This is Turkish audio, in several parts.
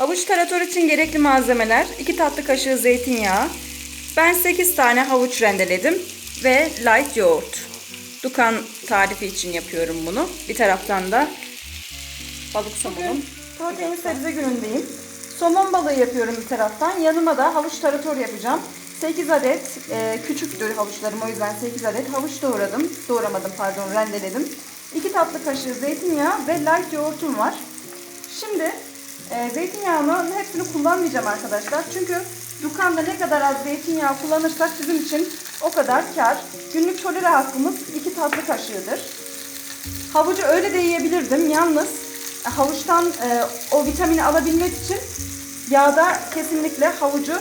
Havuç tarator için gerekli malzemeler 2 tatlı kaşığı zeytinyağı. Ben 8 tane havuç rendeledim ve light yoğurt. Dukan tarifi için yapıyorum bunu. Bir taraftan da balık somonum. Protein sebze günündeyim. Somon balığı yapıyorum bir taraftan. Yanıma da havuç tarator yapacağım. 8 adet e, küçüktür havuçlarım o yüzden 8 adet havuç doğradım. Doğramadım pardon rendeledim. 2 tatlı kaşığı zeytinyağı ve light yoğurtum var. Şimdi e, zeytinyağını hepsini kullanmayacağım arkadaşlar. Çünkü dukanda ne kadar az zeytinyağı kullanırsak bizim için o kadar kar. Günlük tolere hakkımız 2 tatlı kaşığıdır. Havucu öyle de yiyebilirdim. Yalnız e, havuçtan e, o vitamini alabilmek için yağda kesinlikle havucu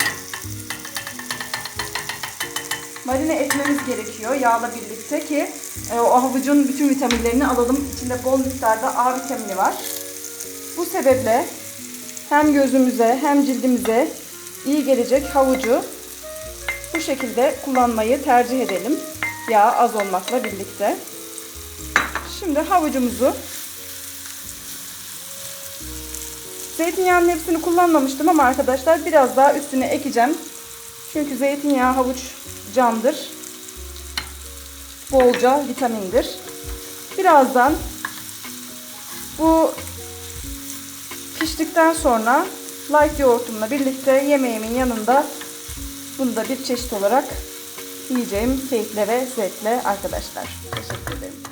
marine etmemiz gerekiyor yağla birlikte ki e, o havucun bütün vitaminlerini alalım. İçinde bol miktarda A vitamini var. Bu sebeple hem gözümüze hem cildimize iyi gelecek havucu bu şekilde kullanmayı tercih edelim. Yağ az olmakla birlikte. Şimdi havucumuzu Zeytinyağının hepsini kullanmamıştım ama arkadaşlar biraz daha üstüne ekeceğim. Çünkü zeytinyağı havuç candır. Bolca vitamindir. Birazdan bu piştikten sonra light yoğurtumla birlikte yemeğimin yanında bunu da bir çeşit olarak yiyeceğim keyifle ve zevkle arkadaşlar. Teşekkür ederim.